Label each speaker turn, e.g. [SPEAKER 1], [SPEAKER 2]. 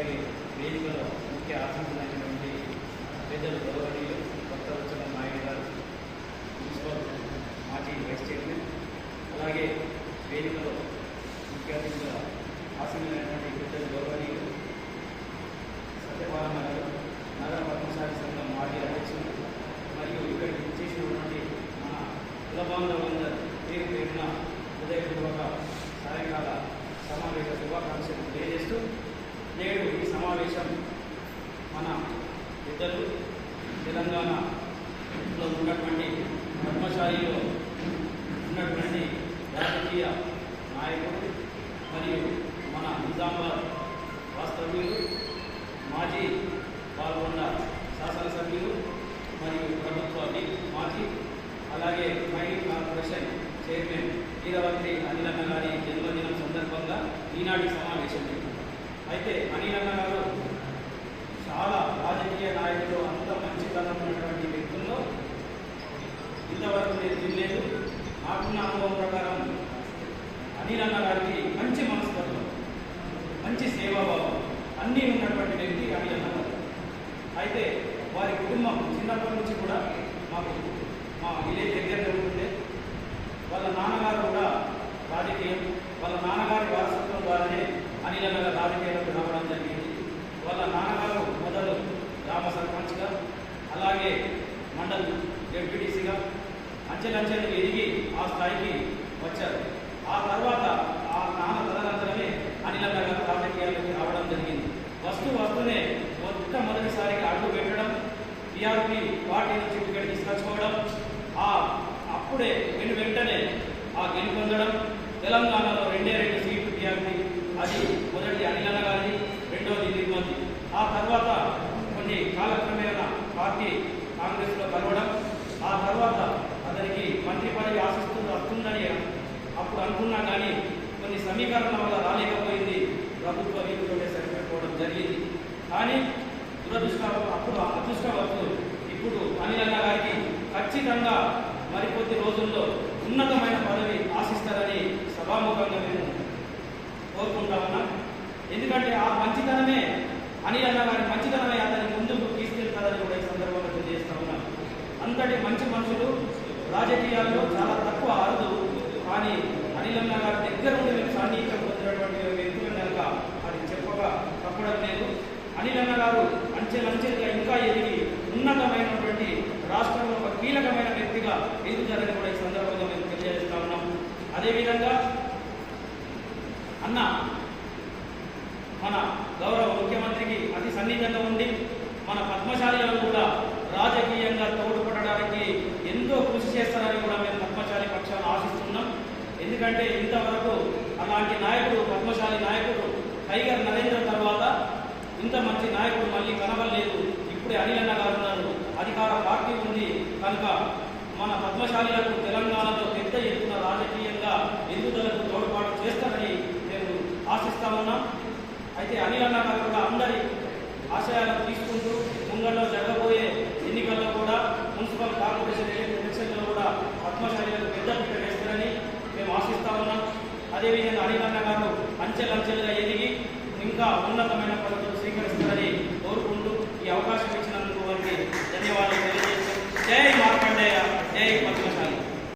[SPEAKER 1] అలాగే వేదికలో ముఖ్య ఆశించినటువంటి పెద్దలు గౌరవనీయులు కొత్త వచ్చిన నాయుడు గారు మున్సిపల్ మాజీ వైస్ చైర్మన్ అలాగే వేదికలో ముఖ్య అతిథిగా ఆశించినటువంటి పెద్దలు గౌరవనీయులు సత్యపాలన గారు నగర పద్మశాలి సంఘం మాజీ అధ్యక్షులు మరియు ఇక్కడికి చేసినటువంటి మన కుల బాంధవులందరూ పేరు పేరున హృదయపూర్వక సాయంకాల సమావేశ శుభాకాంక్షలు తెలియజేస్తూ నేడు ఈ సమావేశం మన పెద్దలు తెలంగాణలో ఉన్నటువంటి ధర్మశాలిలో ఉన్నటువంటి రాజకీయ నాయకుడు మరియు మన నిజామాబాద్ వాస్తవ్యులు మాజీ పాల్గొన్న శాసనసభ్యులు మరియు ప్రభుత్వ విప్ మాజీ అలాగే mining corporation chairman Veeravati Anilanna గారి జన్మదినం సందర్భంగా ఈనాటి సమావేశం అయితే అనిలన్న గారు చాలా రాజకీయ నాయకులు అంత మంచితనం ఉన్నటువంటి వ్యక్తుల్లో ఇంతవరకు నేను తినలేదు నాకున్న అనుభవం ప్రకారం అనిలన్న గారికి మంచి మనస్తత్వం మంచి సేవాభావం అన్నీ ఉన్నటువంటి వ్యక్తి అన్న గారు. అయితే వారి కుటుంబం చిన్నప్పటి నుంచి కూడా మాకు మా విలేజ్ దగ్గరలో ఉంటే వాళ్ళ నాన్నగారు కూడా రాజకీయం వాళ్ళ నాన్నగారి వారసత్వం ద్వారానే అనిలన్న గారు రాజకీయాలకు రావడం జరిగింది. వాళ్ళ నాన్నగారు మొదలు గ్రామ సర్పంచ్గా అలాగే మండల్ డెప్యూటీసీగా అంచెలంచెలు ఎదిగి ఆ స్థాయికి వచ్చారు. ఆ తర్వాత ఆ నాన్న తదనంతరమే అనిల నగర్ రాజకీయాలకు రావడం జరిగింది. వస్తూ వస్తూనే మొట్టమొదటిసారిగా అడుగు పెట్టడం టీఆర్పీ పార్టీ నుంచి టికెట్ తీసుకొచ్చుకోవడం ఆ అప్పుడే వెను వెంటనే ఆ గెలుపొందడం తెలంగాణలో రెండే రెండు సీట్లు టీఆర్పీ అది మొదటి అనిలన గారిది రెండోది నిర్మతి ఆ తర్వాత కొన్ని కాలక్రమేణా పార్టీ కాంగ్రెస్లో కలవడం ఆ తర్వాత అతనికి మంత్రి పదవి ఆశిస్తూ వస్తుందని అప్పుడు అనుకున్నా కానీ కొన్ని సమీకరణల వల్ల రాలేకపోయింది. ప్రభుత్వ వీధిలోనే సరిపెట్టుకోవడం జరిగింది. కానీ దురదృష్ట అప్పుడు అదృష్టవత్తు ఇప్పుడు అనిలన్న గారికి ఖచ్చితంగా మరికొద్ది రోజుల్లో ఉన్నతమైన పదవి ఆశిస్తారని సభాముఖంగా మేము కోరుకుంటా ఉన్నాం ఎందుకంటే ఆ మంచితనమే అనిలన్న గారి మంచితనమే అతని ముందుకు తీసుకెళ్తారని కూడా ఈ సందర్భంగా తెలియజేస్తా ఉన్నాం అంతటి మంచి మనుషులు రాజకీయాల్లో చాలా తక్కువ అరుదు కానీ అనిలన్న గారి దగ్గర నుండి మేము సాన్నిహిత్యం పొందినటువంటి వ్యక్తులు కనుక అది చెప్పక తప్పడం లేదు అనిలన్న గారు అంచెలంచెలుగా ఇంకా ఎదిగి ఉన్నతమైనటువంటి రాష్ట్రంలో ఒక కీలకమైన వ్యక్తిగా ఎదుగుతారని కూడా ఈ సందర్భంగా మేము తెలియజేస్తా ఉన్నాం. అదేవిధంగా అన్న మన గౌరవ ముఖ్యమంత్రికి అతి సన్నిహితంగా ఉండి మన పద్మశాలిలను కూడా రాజకీయంగా తోడ్పడడానికి ఎంతో కృషి చేస్తారని కూడా మేము పద్మశాలి పక్షాన్ని ఆశిస్తున్నాం. ఎందుకంటే ఇంతవరకు అలాంటి నాయకుడు పద్మశాలి నాయకుడు టైగర్ నరేంద్ర తర్వాత ఇంత మంచి నాయకుడు మళ్ళీ కనబడలేదు. ఇప్పుడే అనిలన్న గారు ఉన్నారు. అధికార పార్టీ ఉంది. కనుక మన పద్మశాలిలకు తెలంగాణలో పెద్ద ఎత్తున రాజకీయంగా ఎదుగుదలకు తోడ్పాటు చేస్తారని మేము ఆశిస్తా ఉన్నాం అయితే అనిల్ అన్న గారు కూడా అందరి ఆశయాలను తీసుకుంటూ ముంగల్లో జరగబోయే ఎన్నికల్లో కూడా మున్సిపల్ కార్పొరేషన్ ఎలక్షన్లో కూడా పద్మశాలిలకు పెద్ద పీట వేస్తారని మేము ఆశిస్తా ఉన్నాం అదేవిధంగా అనిల్ అన్న గారు అంచెలంచెలుగా ఎదిగి ఇంకా ఉన్నతమైన పదవులు